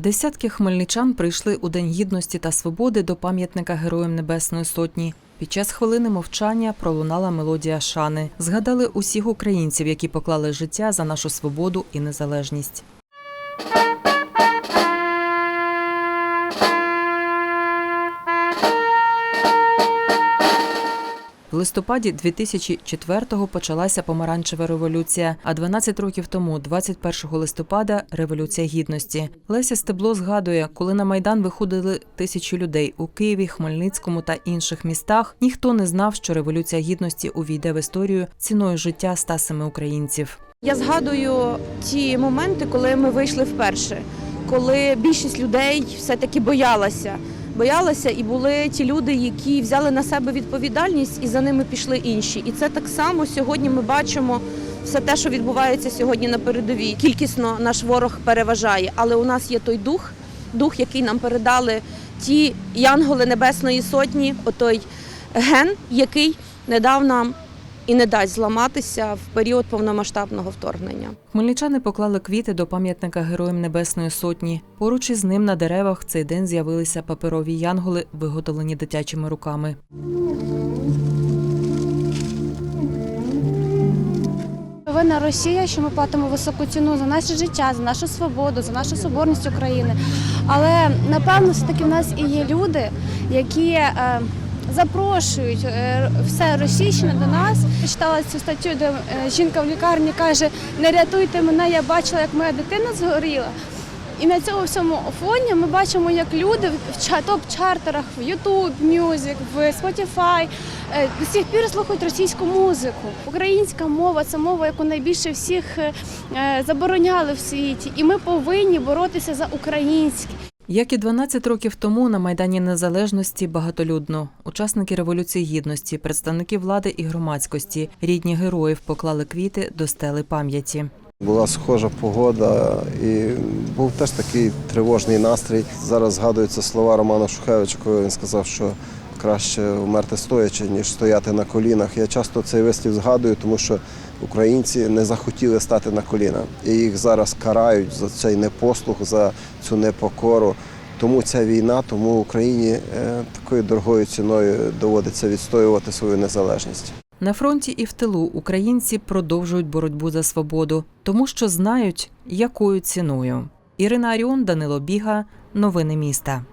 Десятки хмельничан прийшли у День гідності та свободи до пам'ятника Героям Небесної Сотні. Під час хвилини мовчання пролунала мелодія шани. Згадали усіх українців, які поклали життя за нашу свободу і незалежність. В листопаді 2004-го почалася помаранчева революція, а 12 років тому, 21 листопада, революція гідності. Леся Стебло згадує, коли на майдан виходили тисячі людей у Києві, Хмельницькому та інших містах. Ніхто не знав, що революція гідності увійде в історію ціною життя ста семи українців. Я згадую ті моменти, коли ми вийшли вперше, коли більшість людей все-таки боялася. Боялася, і були ті люди, які взяли на себе відповідальність, і за ними пішли інші. І це так само сьогодні ми бачимо все те, що відбувається сьогодні на передовій. Кількісно наш ворог переважає, але у нас є той дух, дух, який нам передали ті янголи Небесної Сотні, отой ген, який не дав нам і не дасть зламатися в період повномасштабного вторгнення. Хмельничани поклали квіти до пам'ятника Героям Небесної Сотні. Поруч із ним на деревах в цей день з'явилися паперові янголи, виготовлені дитячими руками. Винна Росія, що ми платимо високу ціну за наше життя, за нашу свободу, за нашу соборність України. Але напевно, все таки в нас і є люди, які е, запрошують е, все російщину до нас. Читала цю статтю, де е, жінка в лікарні каже: не рятуйте мене, я бачила, як моя дитина згоріла. І на цьому всьому фоні ми бачимо, як люди в ча- топ-чартерах в YouTube Music, в Spotify е, до сих пір слухають російську музику. Українська мова це мова, яку найбільше всіх забороняли в світі. І ми повинні боротися за українське. Як і 12 років тому на Майдані Незалежності багатолюдно. Учасники Революції Гідності, представники влади і громадськості, рідні героїв поклали квіти до стели пам'яті. Була схожа погода і був теж такий тривожний настрій. Зараз згадуються слова Романа Шухевича, коли він сказав, що краще вмерти стоячи, ніж стояти на колінах. Я часто цей вислів згадую, тому що українці не захотіли стати на коліна. І їх зараз карають за цей непослух, за цю непокору. Тому ця війна, тому Україні е, такою дорогою ціною доводиться відстоювати свою незалежність. На фронті і в тилу українці продовжують боротьбу за свободу, тому що знають, якою ціною. Ірина Аріон, Данило Біга, новини міста.